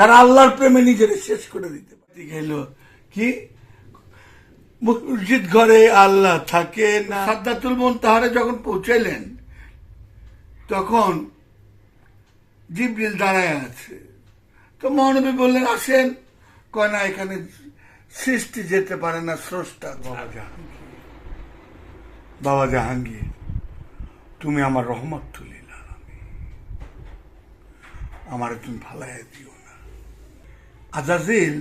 যারা আল্লাহর প্রেমে নিজের শেষ করে দিতে পারে। গেল কি? মসজিদ ঘরে আল্লাহ থাকে না। সাদ্দাতুল মন তাহারে যখন পৌঁছাইলেন তখন জিবরিল দাঁড়ায় আছে। তো মহানবী বললেন আসেন। কয় না এখানে সৃষ্টি যেতে পারে না স্রষ্টা বাবা জাহাঙ্গীর। বাবা জাহাঙ্গীর তুমি আমার রহমত তুলিল। আমার তুমি ভালাই দিও। আজাজিল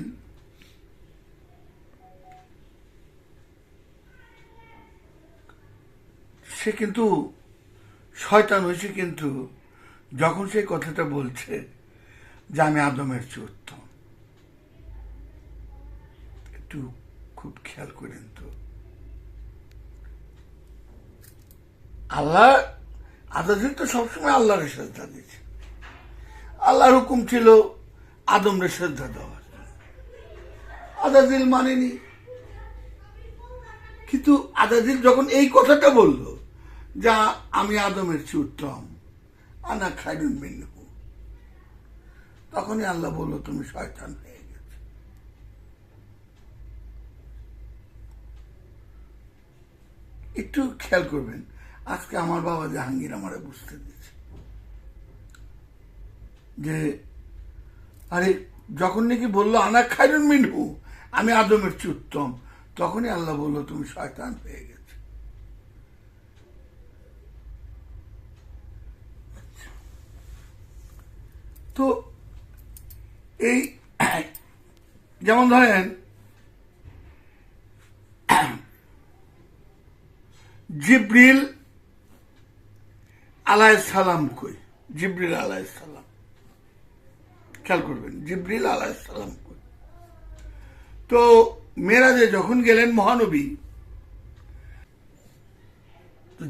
সে কিন্তু, শয়তান হয়েছে কিন্তু, যখন সে কথাটা বলছে, যে আমি আদমের উত্তম। একটু খুব খেয়াল করেন তো। আল্লাহ আদাজিল তো সবসময় আল্লাহর শ্রদ্ধা দিয়েছে আল্লাহর হুকুম ছিল আদমরে শ্রদ্ধা দেওয়ার আদাজিল মানেনি। কিন্তু আদাজিল যখন এই কথাটা বলল, যা, আমি আদমের চেয়ে উত্তম। আনা খাইরুন মিনহু। তখনই আল্লাহ বলল, তুমি শয়তান হয়ে গেছে। একটু খেয়াল করবেন, আজকে আমার বাবা জাহাঙ্গীর আমারে বুঝতে দিয়েছে যে আরে, যখন নাকি বলল, আনা খাইরুন মিনহু আমি আদমের চেয়ে উত্তম। তখনই আল্লাহ বলল, তুমি শয়তান হয়ে গেছে। তো এই, যেমন ধরেন, জিব্রিল আলাই সালাম কই? জিব্রিল আলাই সালাম। খেয়াল করবেন, জিব্রিল কই। তো মেরাজে যখন গেলেন মহানবী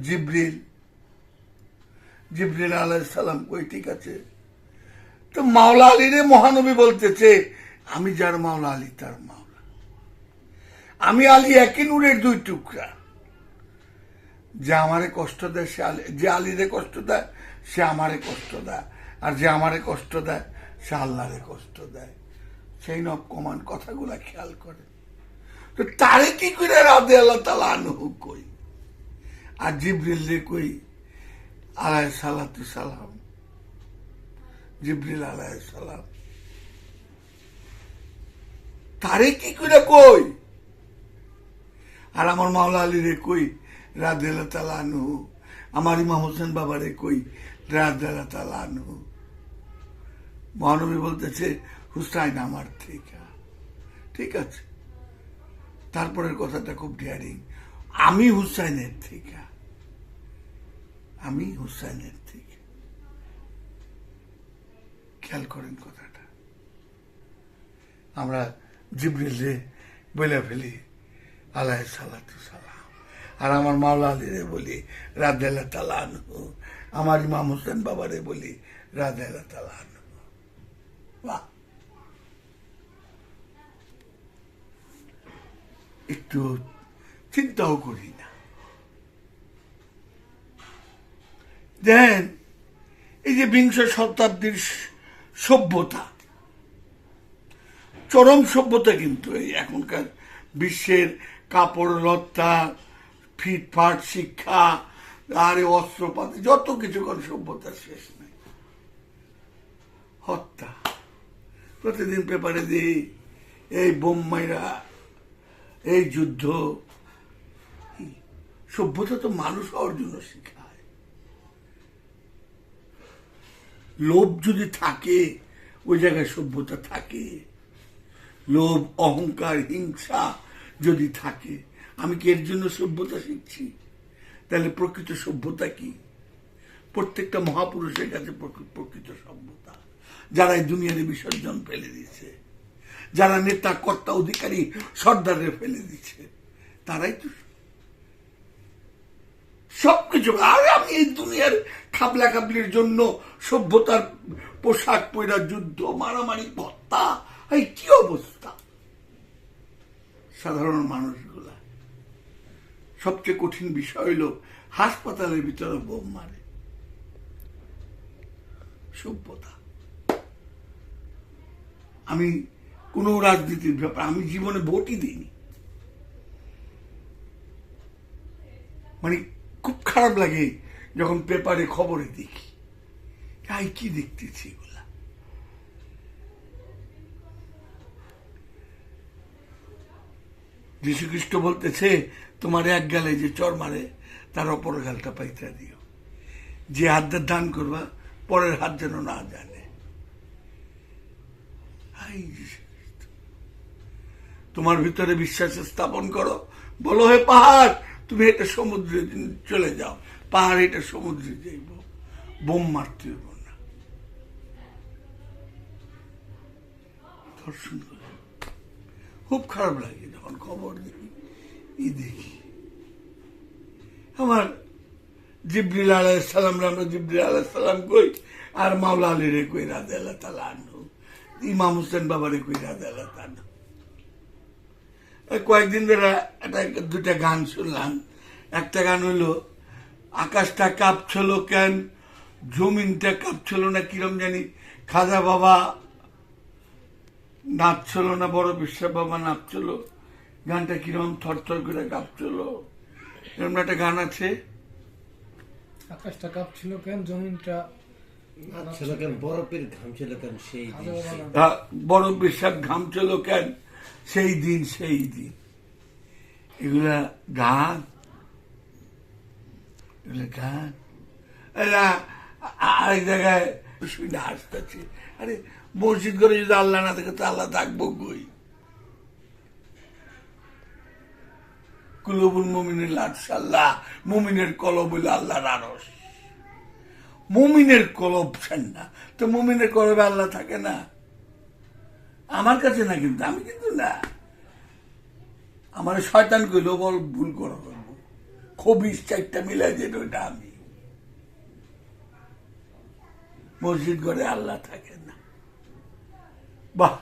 জিব্রিল জিব্রিল আলাই সালাম কই, ঠিক আছে। তো মাওলা আলীরে মহানবী বলতেছে, আমি যার মাওলা আলী, তার মাওলা। আমি আলী একই নূরের দুই টুকরা। যে আমারে কষ্ট দেয়, সে আলী, যে আলীরে কষ্ট দেয়, সে আমারে কষ্ট দেয়। আর যে আমারে কষ্ট দেয় সে আল্লাহরে কষ্ট দেয়। সেই নব কমান কথাগুলা খেয়াল করে। তো তারে কি করে রাধে আল্লাহ তালা আনহু কই? আর জিব্রিল রে কই? আলাই সালাতু সালাম। জিব্রিল আলাই সালাম। তারে কি করে কই? আর আমার মাওলা আলী রে কই রাধে তালানু আমার ইমাম হোসেন বাবারে কই? রাধে তালানু মহানবী বলতেছে হুসাইন আমার থেকে। ঠিক আছে? তারপরের কথাটা খুব ডেয়ারিং আমি হুসাইনের থেকে। আমি হুসাইনের থেকে। খেয়াল করেন কথাটা। আমরা জিব্রিলে বলে ফেলি আলাই সালাতু আর আমার মাওলা আলীরে বলি রাধেলা তালানু আমার ইমাম হোসেন বাবারে বলি রাধেলা তালানু বাহ। একটু চিন্তাও করি না। দেন, এই যে বিংশ শতাব্দীর সভ্যতা। চরম সভ্যতা কিন্তু এই এখনকার বিশ্বের কাপড়, লত্তা, ফিটফাট, শিক্ষা, আরে অস্ত্রপাতি, যত কিছু কোন সভ্যতার শেষ নেই। হত্যা। প্রতিদিন পেপারে দিই, এই বোম্মাইরা এই যুদ্ধ। সভ্যতা তো মানুষ জন্য শেখায়। লোভ যদি থাকে, ওই জায়গায় সভ্যতা থাকে। লোভ, অহংকার, হিংসা যদি থাকে, আমি কি এর জন্য সভ্যতা শিখছি? তাহলে প্রকৃত সভ্যতা কি? প্রত্যেকটা মহাপুরুষের কাছে প্রকৃ- প্রকৃত সভ্যতা। যারা এই দুনিয়ার বিসর্জন ফেলে দিয়েছে, যারা নেতা, কর্তা, অধিকারী সর্দারে ফেলে দিচ্ছে তারাই তো সবকিছু। আর আমি এই দুনিয়ার খাবলা খাবলির জন্য সভ্যতার পোশাক পয়রা যুদ্ধ, মারামারি ভত্তা এই কি অবস্থা? সাধারণ মানুষগুলা। সবচেয়ে কঠিন বিষয় হইল হাসপাতালের ভিতরে বোম মারে। সভ্যতা। আমি কোনো রাজনীতির ব্যাপার, আমি জীবনে ভোটই দিইনি। মানে খুব খারাপ লাগে যখন পেপারে খবরে দেখি তাই কি দেখতেছি এগুলা? যীশু খ্রিস্ট বলতেছে, তোমার এক গালে যে চর মারে, তার অপর গালটা পাইতে দিও। যে হাতটা দান করবা, পরের হাত যেন না জানে। তোমার ভিতরে বিশ্বাস স্থাপন করো। বলো, হে পাহাড়, তুমি এটা সমুদ্রে চলে যাও। পাহাড় এটা সমুদ্রে যাইব। বোম মারতে হইব না। খুব খারাপ লাগে যখন খবর দেখি ই দেখি। আমার জিব্রিল আলাহ সালাম, আমরা জিব্রিল আলাহ সালাম কই, আর মাওলা আলী রে কই রাধে আল্লাহ তালা আনু ইমাম হোসেন বাবারে কই রাধে আল্লাহ তালা কয়েকদিন ধরে একটা দুটা গান শুনলাম। একটা গান হইল, আকাশটা কাঁপছিল কেন, জমিনটা কাঁপছিল না কিরম জানি, খাজা বাবা নাচছিল না, বড় বিশ্ব বাবা নাচছিল, গানটা কিরম থরথর করে কাঁপছিল। এরকম একটা গান আছে। আকাশটা কাঁপছিল কেন, জমিনটা বরফের ঘাম ছিল কেন সেই দিন। সেই- দিন এগুলা গান? গান? আরেক জায়গায় শুনে হাসতেছে। আরে মসজিদ করে যদি আল্লাহ না থাকে তো আল্লাহ থাকব কই? কুলবুল মুমিনের লাটসাল্লাহ মুমিনের কলব হইল আল্লাহর আরস মুমিনের কলব না। তো মুমিনের কলবে আল্লাহ থাকে না। আমার কাছে না কিন্তু, আমি কিন্তু না। আমার শয়তান কইলেও বল ভুল করে করব খবিস চারটা মিলাই যেটা ওইটা আমি। মসজিদ ঘরে আল্লাহ থাকে না। বাহ!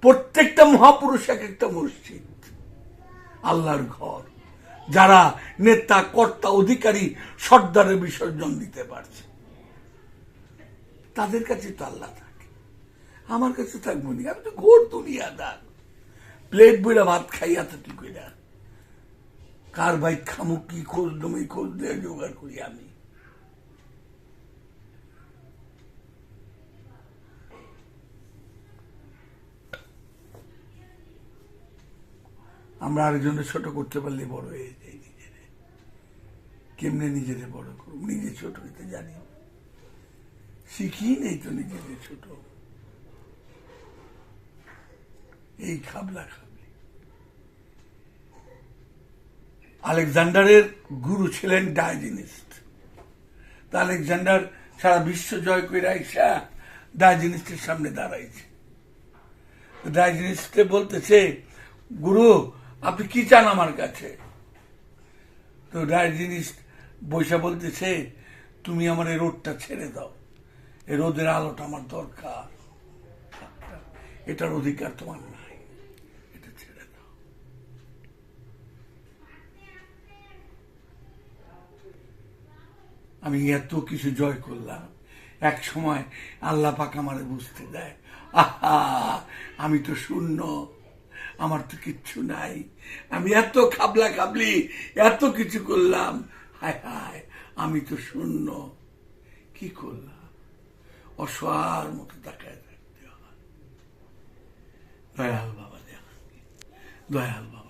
প্রত্যেকটা মহাপুরুষ এক একটা মসজিদ। আল্লাহর ঘর। যারা নেতা, কর্তা, অধিকারী সর্দারের বিসর্জন দিতে পারছে। তাদের কাছে তো আল্লাহ থাকে। আমার কাছে থাকব না। আমি তো ঘোর দুনিয়াদার। প্লেট বইরা ভাত খাইয়া তো তুই কইরা কার ভাই খামুকি খোঁজ দমি খোঁজ দিয়ে জোগাড় করি আমি। আমরা আরেকজনের ছোট করতে পারলে বড় হয়ে যাই নিজেরে কেমনে নিজেরে বড় করব? নিজে ছোট হইতে জানি শিখি নেই তো নিজেদের ছোট। এই খাবলা খাবলি। আলেকজান্ডারের গুরু ছিলেন ডায়াজিনিস্ট। তা আলেকজান্ডার সারা বিশ্ব জয় করে আইসা ডায়াজিনিস্টের সামনে দাঁড়াইছে। ডায়াজিনিস্টে বলতেছে, গুরু আপনি কি চান আমার কাছে? তো জিনিস বৈশা বলতেছে, তুমি আমার এই রোদটা ছেড়ে দাও। এই রোদের আলোটা আমার দরকার। এটার অধিকার তোমার নাই। এটা ছেড়ে দাও। আমি এত কিছু জয় করলাম। এক সময় আল্লাহ পাক আমারে বুঝতে দেয়। আহা, আমি তো শূন্য। আমার তো কিচ্ছু নাই। আমি এত খাবলা খাবলি, এত কিছু করলাম। হায় হায়, আমি তো শূন্য। কি করলাম? অসহার মতো তাকায় থাকতে হয়। দয়াল বাবা দেখ দয়াল বাবা।